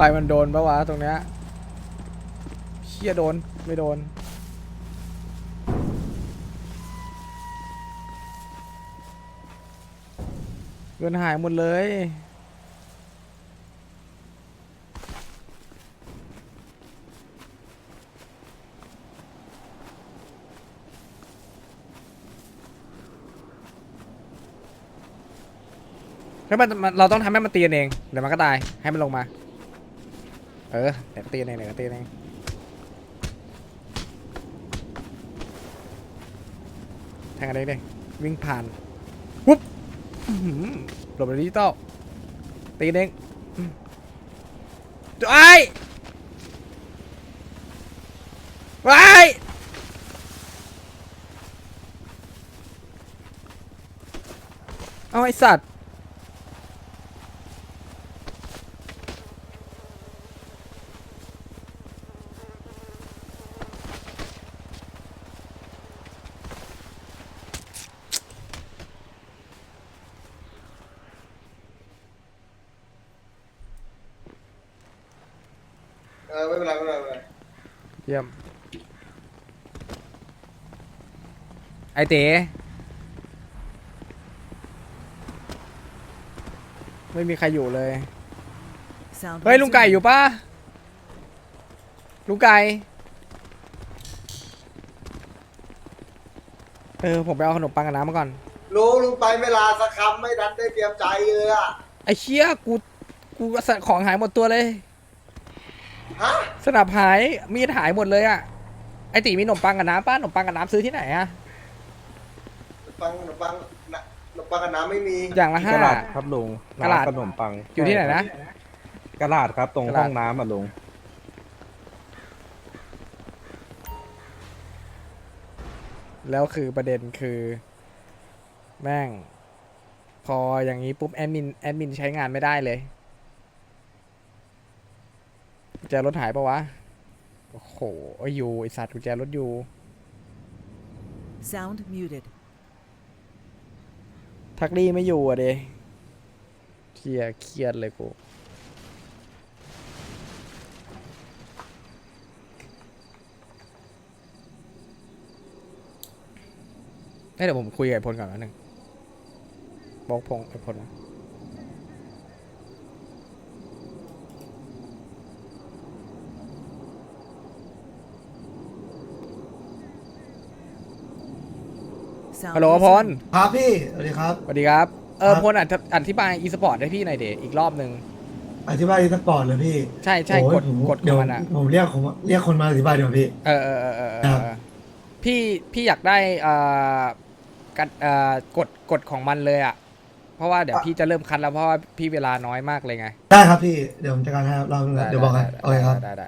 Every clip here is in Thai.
ไฟมันโดนปะวะตรงเนี้ยเชี่ยโดน ไม่โดน เงินหายหมดเลยแล้วมันมันเราต้องทำให้มันตีกันเองเดี๋ยวมันก็ตายให้มันลงมา เออเดี๋ยวตีกันเองเดี๋ยตีกันเองแทงกันเองดิวิ่งผ่านวุ๊บหลบไปดิจิตอลตีกันเองไอ้ไอ้เอาไอสัตว์ เออไม่เป็นไรไม่เป็นไรไม่เป็นไร เยี่ยม ไอเต๋ไม่มีใครอยู่เลย Sound เฮ้ยลุงไก่อยู่ปะลุงไก่ เออผมไปเอาขนมปังกับน้ำมาก่อนลุงลุงไปไม่ลาสักคำไม่ทันได้เตรียมใจเลยอะไอ้เชี่ยกูกูสะของหายหมดตัวเลย ฮะ สนับหายมีดหายหมดเลยอะไอตีมีขนมปังกับน้ำป้าขนมปังกับน้ำซื้อที่ไหนอะขนม ปังขนมปังน่ะขนมปังกับน้ำไม่มีอย่างละห้า กระดาษครับลุงกระดาษ น้ำขนมปังอยู่ที่ไหนนะ กระดาษครับตรงกระดาษ ห้องน้ำอะลุงแล้วคือประเด็นคือ แม่ง พออย่างนี้ปุ๊บแอดมินแอดมินใช้งานไม่ได้เลย กุญแจรถหายปะวะ โอ้โหไอ้ยูไอสัตว์กุญแจรถยู Sound muted. ทักลี่ไม่อยู่อะเดเครียดเครียดเลยกู เอ้ยเดี๋ยวผมคุยกับไอ้พลก่อนนะหนึ่งบอกพงไอ้พลนะ ฮัลโหลพล resumed. ครับพี่สวัสดีครับ สวัสดีครับ เออครับ พลอธิอธิบายอีสปอร์ตให้พี่หน่อยเดอีกรอบหนึ่งอธิบายสปอร์ตเลยพี่ใช่ใช่โอ้ยกดผมกดขเดี๋อยงวมันอะผมเรียกผมเรียกคนมาอธิบายเดี๋ยวพี่ เออเออเออเออเออครับเออพี่พี่อยากได้เอ่อกันเอ่อกดกดของมันเลยอะเพราะว่าเดี๋ยวพี่จะเริ่มคัดแล้วเพราะว่าพี่เวลาน้อยมากเลยไงได้ครับพี่เดี๋ยวผมจัดการให้ครับเราได้เดี๋ยวบอกกันได้โอเคครับ ได้ได้ได้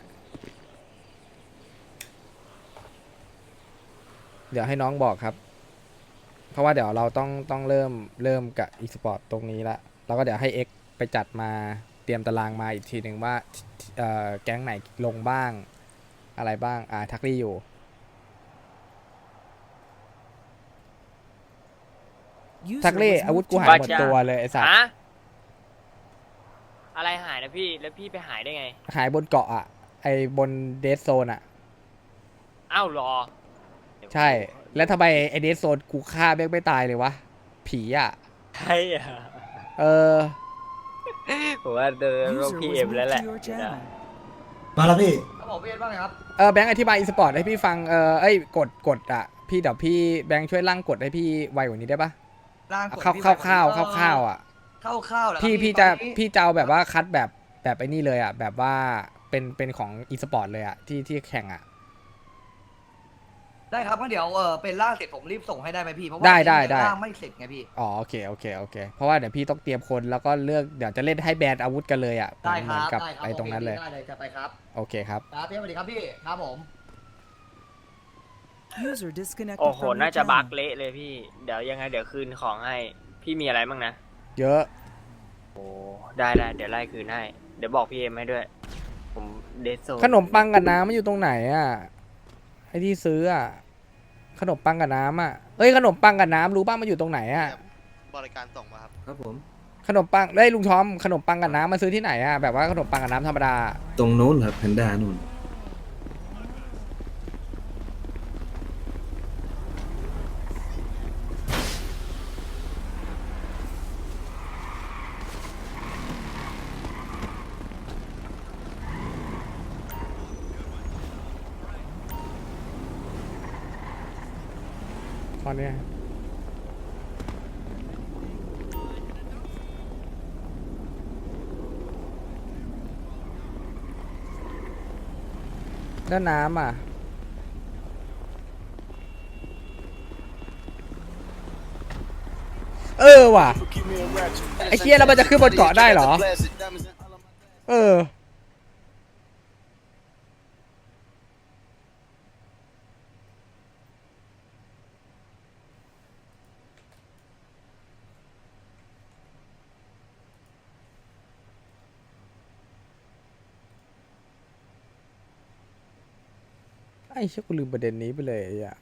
เดี๋ยวให้น้องบอกครับ เพราะว่าเดี๋ยวเราต้องต้องเริ่มเริ่มกับอีสปอร์ตตรงนี้ละแล้วก็เดี๋ยวให้ X ไปจัดมาเตรียมตารางมาอีกทีหนึ่งว่าเอ่อแก๊งไหนลงบ้างอะไรบ้าง อ่า ทักลี่อยู่ User ทักเล่ was อาวุธ moved กู to หายหมดบัตรจ้ะตัวเลยไอ้สัตว์ฮะอะไรหายนะพี่ แล้วพี่ไปหายได้ไง หายบนเกาะอะ ไอ้บนเดสโซนอะ อ้าวรอ ใช่ แล้วทำไมไอ้เดสโซนกูฆ่าแม่งไม่ตายเลยวะ ผีอะ ใช่อะเออ ผมว่าเดินโรค User พี was เอ็ม moved แล้วแหละ to your channel. มาแล้วพี่เออแบงค์อธิบายอีสปอร์ตให้พี่ฟัง เออเอ้ยกดกดอะ พี่เดี๋ยวพี่แบงค์ช่วยร่างกดให้พี่ไวกว่านี้ได้ปะร่างเอากฎเข้าที่เข้าแบบข้าวก็เข้าข้าวอะ เข้าข้าวเหรอครับพี่พี่ตจะอนนี้พี่จะเอาแบบว่าคัดแบบแบบไอ้นี่เลยอะ แบบว่าเป็นเป็นของอีสปอร์ตเลยอะที่ที่แข่งอะ ได้ครับงั้นเดี๋ยวเออเป็นร่างเสร็จผมรีบส่งให้ได้ไหมพี่เพราะว่าได้ได้ยังได้ ร่างไม่เสร็จไงพี่อ๋อโอเคโอเคโอเค เพราะว่าเดี๋ยวพี่ต้องเตรียมคนแล้วก็เลือกเดี๋ยวจะเล่นให้แบนอาวุธกันเลยอะได้คเหมืรัอนบกับได้ครับไอ้ตรงนั้นเลยโอคได้เลยจะไปครับโอเคครับ ครับพี่สวัสดีครับพี่ครับผม User disconnected โอ้โห from your น่าจะบั๊ก channel. เละเลยพี่ เดี๋ยวยังไงเดี๋ยวคืนของให้ พี่มีอะไรบ้างนะ เยอะโอ้ได้ได้เดี๋ยวไล่คืนให้ เดี๋ยวบอกพี่เอ็มให้ด้วย ผมเดซโซขนมปังกับน้ำมันอยู่ตรงไหนอะ ไอ้ที่ซื้ออะขนมปังกับน้ำอะเอ้ยขนมปังกับน้ำรู้ป่ะมันอยู่ตรงไหนอะ บริการส่งมาครับ ครับผมขขนมปังได้ยลุงทอมขนมปังกับน้ำมาซื้อที่ไหนอะแบบว่าขนมปังกับน้ำธรรมดา ตรงโน้นครับแพนด้านู่น อนเนี้ยแล้วน้ำอะ เออว่ะ ไอ้เคียแล้วมันจะขึ้นบนเกาะได้เหรอ เออ ไอ้เชี่ยกูลืมประเด็นนี้ไปเลยไอะ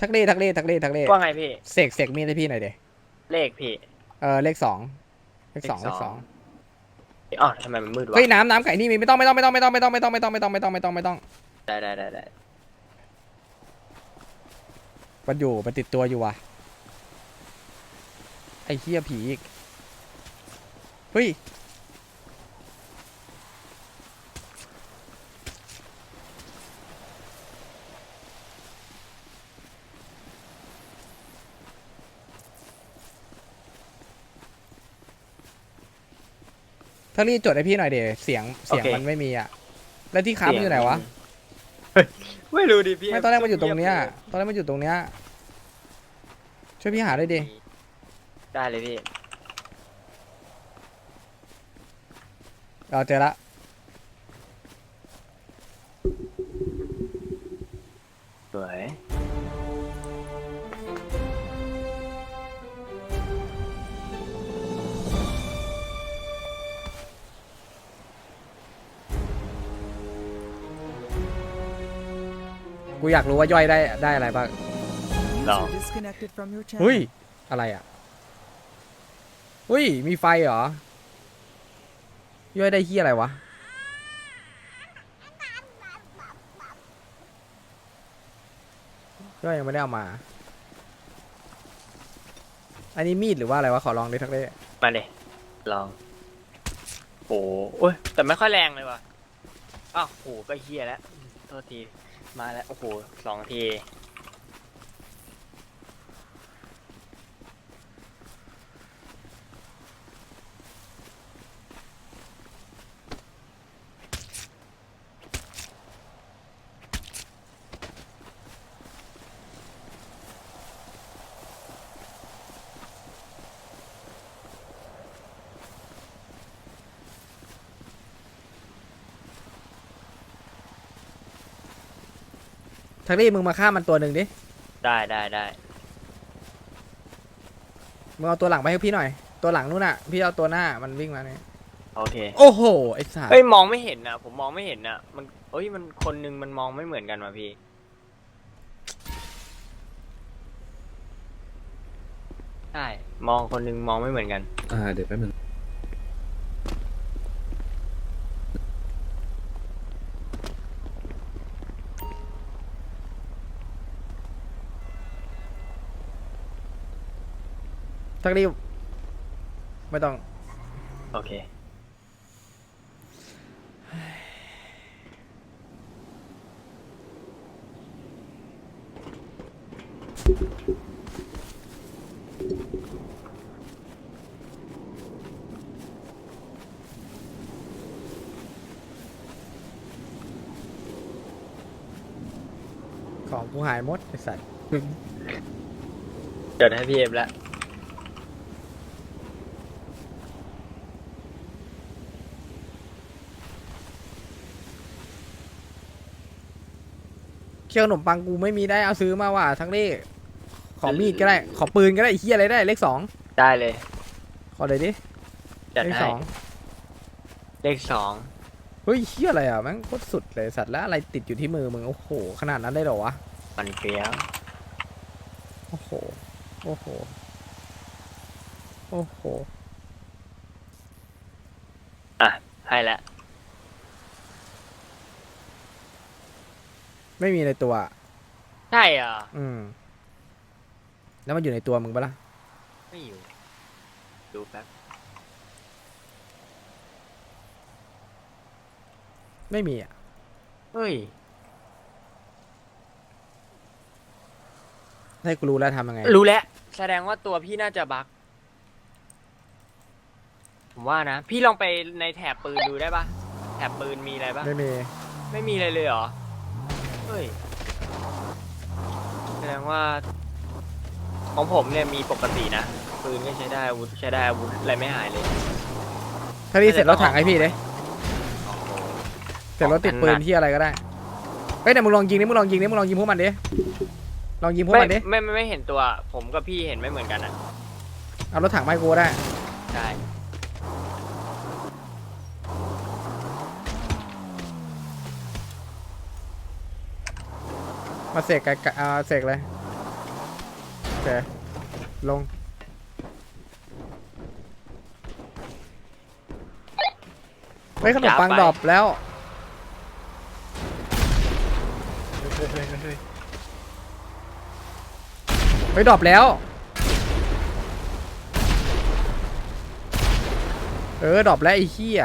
ทักเล่ทักเล่ทักเล่ทักเล่ว่าไงพี่ เสกเสกมีดให้พี่หน่อยเดเลขพี่ เออเลขสองเลขสองเลเลขขสสออง งอ๋อทำไมมันมืดวะเฮ้ยน้ำน้ำไก่นี่มีไม่ต้องไม่ต้องไม่ต้องไม่ต้องไม่ต้องไม่ต้องไม่ต้องไม่ต้องไม่ต้องไม่ต้องไม่ต้องได้ได้ได้ได้มันอยู่มันติดตัวอยู่ว่ะไอ้เฮียผีอีกเฮ้ย ถ้ารีบจดให้พี่หน่อยเดเสียงเสียงมันไม่มีอะ แล้วที่ค้ำอยู่ไหนวะ ไม่รู้ดิพี่ไม่ตอนแรกมันอยู่ตรงเนี้ย ตอนแรกมันอยู่ตรงเนี้ย ช่วยพี่หาด้วยดิ ได้เลยพี่ เราเจอละ สวย กูอยากรู้ว่าย่อยได้ได้อะไรบ้าง User disconnected from your channel. เฮ้ย อะไรอะเฮ้ย มีไฟเหรอ ย่อยได้ที่อะไรวะ ย่อยยังไม่ได้เอามา อันนี้มีดหรือว่าอะไรวะ ขอลองดิทักเด้ มาเลยลองโอ้โอ้ยแต่ไม่ค่อยแรงเลยว่ะอ้าวโหก็เฮียแล้วอืมโทษที มาแล้ว โอ้โหสองที ทักเด้มึงมาฆ่ามันตัวหนึ่งดิ ได้ได้ได้มึงเอาตัวหลังไปให้พี่หน่อย ตัวหลังนู่นน่ะ พี่เอาตัวหน้ามันวิ่งมาเนี่ยโอเคโอ้โหไอ้สัสเฮ้ยมองไม่เห็นนะผมมองไม่เห็นนะมันเอ้ยมันคนนึงมันมองไม่เหมือนกันว่ะพี่ ใช่ มองคนนึงมองไม่เหมือนกัน อ่าเดี๋ยวแป๊บนึง ทักเด้ไม่ต้อง โอเค ของกูหายหมดไอ้สัสเดี๋ยวให้พี่เอฟแล้ว คี่ยวขนมปังกูไม่มีได้เอาซื้อมาว่ะทั้งเลขขอมีดก็ได้ ขอปืนก็ได้ไอ้เฮียอะไรได้เลขสองได้เลยขอเลยดิจัดเลขให้สองเลขสองเฮ้ยเฮียอะไรอะแม่งโคตรสุดเลยสัตว์แล้วอะไรติดอยู่ที่มือมึงโอ้โหขนาดนั้นได้เหรอวะมันเฟี้ยวอ้โหโอ้โหโอ้โห อะ ให้แล้ว ไม่มีในตัว ใช่เหรออืม แล้วมันอยู่ในตัวมึงปะล่ะ ไม่อยู่ ดูแป๊บไม่มีอะ เฮ้ย ให้กูรู้แล้วทำยังไง รู้แล้ว แสดงว่าตัวพี่น่าจะบั๊กผมว่านะ พี่ลองไปในแถบปืนดูได้ปะแถบปืนมีอะไรปะไม่มี ไม่มีอะไรเลยเหรอ เฮ้ย แสดงว่า ของผมเนี่ยมีปกตินะ ปืนก็ใช้ได้อาวุธใช้ได้อาวุธอะไรไม่หายเลย ถ้าพี่เสร็จรถถังให้พี่เลยโอ้โหเสร็จรถติดปืนที่อะไรก็ได้เฮ้ยแต่มึงลองยิงนี่มึงลองยิงนี่มึงลองยิงพวกมันดิลองยิงพวกไม่มันดิไม่ไม่ไม่เห็นตัว ผมกับพี่เห็นไม่เหมือนกันอะ เอารถถังมาให้กูก็ได้ ได้ มาเสกไกลๆอ่าเสกเลยโอเคลง เฮ้ยขนมปังดรอปแล้ว เฮ้ยดรอปแล้ว เออดรอปแล้วไอ้เหี้ย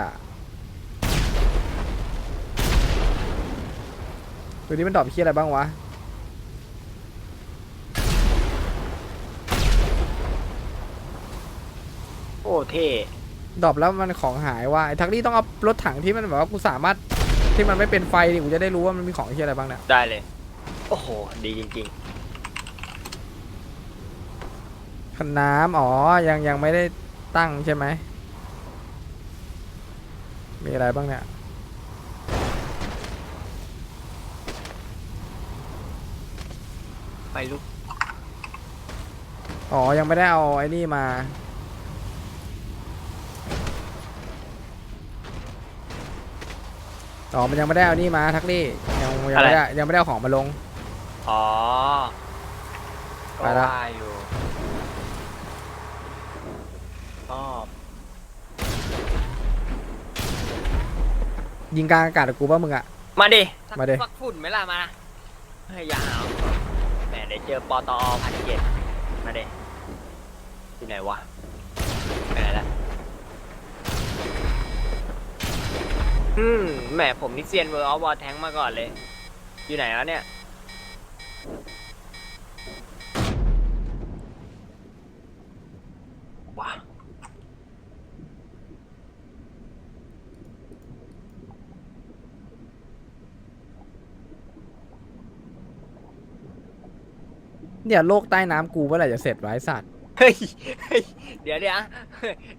ดูนี่มันดรอปเหี้ยอะไรบ้างวะ อ้เท่ดรอปแล้วมันของหายว่ะไอ้ทักลี่ต้องเอารถถังที่มันแบบว่ากูสามารถที่มันไม่เป็นไฟดิกูจะได้รู้ว่ามันมีของเหี้ยอะไรบ้างเนี่ยได้เลย โอ้โห ดีจริงคันน้ำอ๋อยังยังไม่ได้ตั้งใช่ไหมมีอะไรบ้างเนี่ยๆ ไปลุก อ๋อยังไม่ได้เอาไอ้นี่มา อ๋อมันยังไม่ได้เอานี่มาทักลี่ยังยังไม่ได้ยังไม่ได้เอาของมาลง อ๋อไปละ ก็ว่าอยู่ชอบยิงกลางอากาศกับกูป่ะมึงอะ มาดิมาดิ สักฝุ่นไหมล่ะมาเฮ้ยอย่าหาวแหมเดี๋ยวเจอปตอพันเจ็ดมาดิอยู่ไหนวะ อืมแหมผมนี่เซียนเวอร์ออฟวอร์แทงมาก่อนเลย อยู่ไหนแล้วเนี่ย ว้าเนี่ยโลกใต้น้ำกูเมื่อไหร่จะเสร็จวะไอ้สัตว์ เฮ้ยเฮ้ยเดี๋ยวเดี๋ยว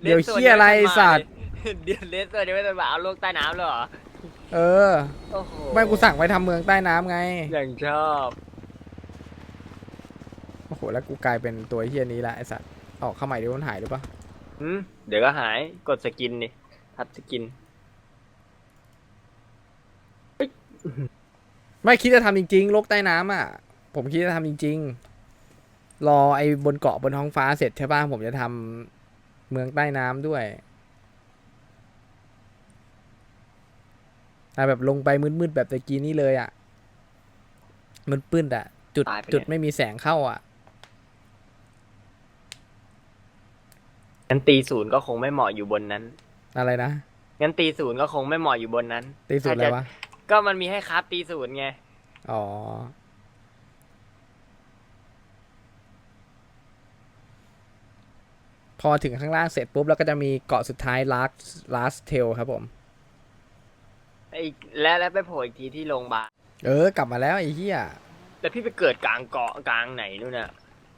เดี๋ยวเหี้ยอะไรไอ้สัตว์ เดี๋ยวเลสเตอร์เดี๋ยวไม่ต้องมาเอาโลกใต้น้ำเลยเหรอเออ โอ้โหไม่กูสั่งไปทำเมืองใต้น้ำไง อย่างชอบโอ้โห แล้วกูกลายเป็นตัวเฮียนี้ละไอสัตว์ออกเข้าใหม่เดี๋ยวมันหายหรือเปล่าอืมเดี๋ยวก็หายกดสกินนี่ทับสกิน ไม่คิดจะทำจริงๆ โลกใต้น้ำอะ ผมคิดจะทำจริง ๆ รอไอ้บนเกาะบนท้องฟ้าเสร็จใช่ป่ะผมจะทำเมืองใต้น้ำด้วย อะแบบลงไปมืดๆแบบตะกี้นี่เลยอะมันปื้นอะ จุดตายไปเนี่ยจุดไม่มีแสงเข้าอะ งั้นตีศูนย์ก็คงไม่เหมาะอยู่บนนั้น อะไรนะงั้นตีศูนย์ก็คงไม่เหมาะอยู่บนนั้นตีสุดอะไรถ้าจะวะก็มันมีให้คราฟตีศูนย์ไง อ๋อพอถึงข้างล่างเสร็จปุ๊บแล้วก็จะมีเกาะสุดท้าย last last tail ครับผม ไอ้และแล้วไปโผล่อีกทีที่โรงพยาบาลเออ กลับมาแล้วไอ้เหี้ย แล้วพี่ไปเกิดกลางเกาะกลางไหนนู่นน่ะ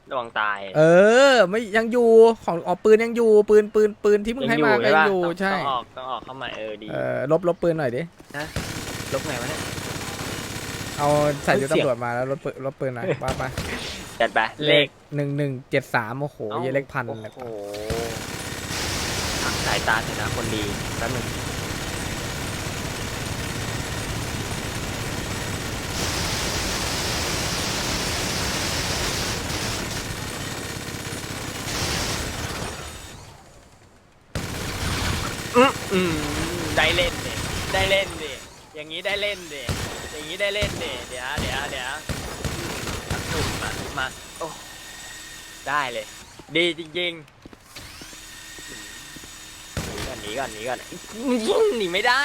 ระวังตาย เออ ไม่ยังอยู่ของออกปืนยังอยู่ปืนปืนปืนที่มึงให้มาก็ใช่ยังปะอยู่ต้องใช่ต้องออกต้องออกเข้ามาเออดีเออลบลบปืนหน่อยดิลบไงวะเนี่ยเอาใส่เฮ้ยยุทธเสียงตำรวจมาแล้วลบปืนลบปืนหน่อยว่าไปจัดไปเลขหนึ่งหนึ่งเจ็ดสามโอ้โหเหี้ยเลขพันโอ้เลยโหพักสายตาเถอะนะคนดีแป๊บนึง อืมได้เล่นดิได้เล่นดิอย่างนี้ได้เล่นดิอย่างนี้ได้เล่นดิเดี๋ยวเดี๋ยวเดี๋ยวอืมหนุ่มมามาโอ้ได้เลย ดีจริงๆหนีก่อนหนีก่อนหนีก่อนหนีไม่ได้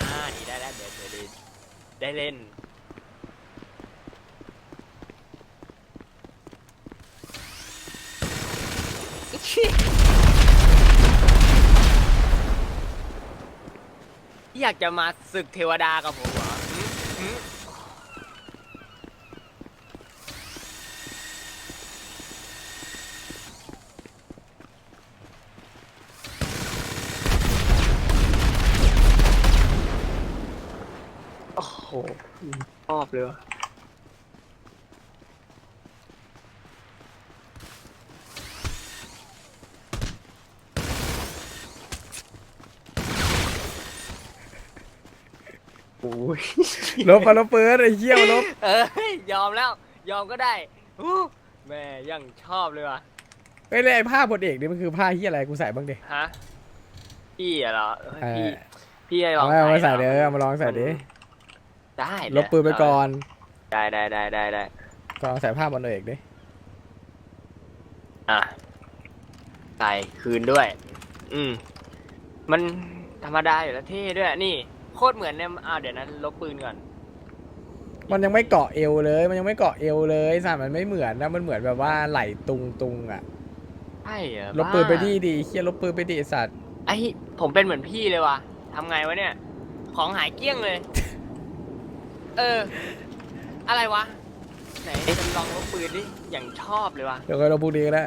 อ่าหนีได้แล้วเดี๋ยวเดี๋ยวเดี๋ยวได้เล่น อยากจะมาศึกเทวดากับผมเหรอหืมหืมโอ้โหชอบเลยวะ โอ้ยลบมาลบปืนไอ้เหี้ยมาลบเอ้ยยอมแล้ว ยอมก็ได้อู้แม่ยังชอบเลยว่ะเฮ้ยแล้วไอ้ผ้าบนเอกนี่มันคือผ้าเหี้ยอะไรกูใส่บ้างดิฮะพี่อะเหรอเอ้ยเอพี่อพี่ให้ลองเอามาใส่หรเด้อเอามาลองใส่ดิได้ลบปืนไปก่อนได้ได้ได้ได้ได้ก็ลองใส่ผ้าบนเอกดิอะใส่คืนด้วย อืมมันธรรมดาอยู่แล้วเท่ด้วยนี่ โคตรเหมือนเนี่ยอ้าวเดี๋ยวนั้นลบปืนก่อน มันยังไม่เกาะเอวเลย มันยังไม่เกาะเอวเลยสัตว์มันไม่เหมือนนะมันเหมือนแบบว่าไหลตุงตุงๆอะใช่เหรอลบปืนไปบ้าดิดิเหี้ยลบปืนไปดิไอ้สัตว์ไอ้ผมเป็นเหมือนพี่เลยว่ะทำไงวะเนี่ย ของหายเกลี้ยงเลย เออ อะไรวะ ไหนจำลองลบปืนดิอย่างชอบเลยว่ะเดี๋ยวก็เราพูดดีก็ได้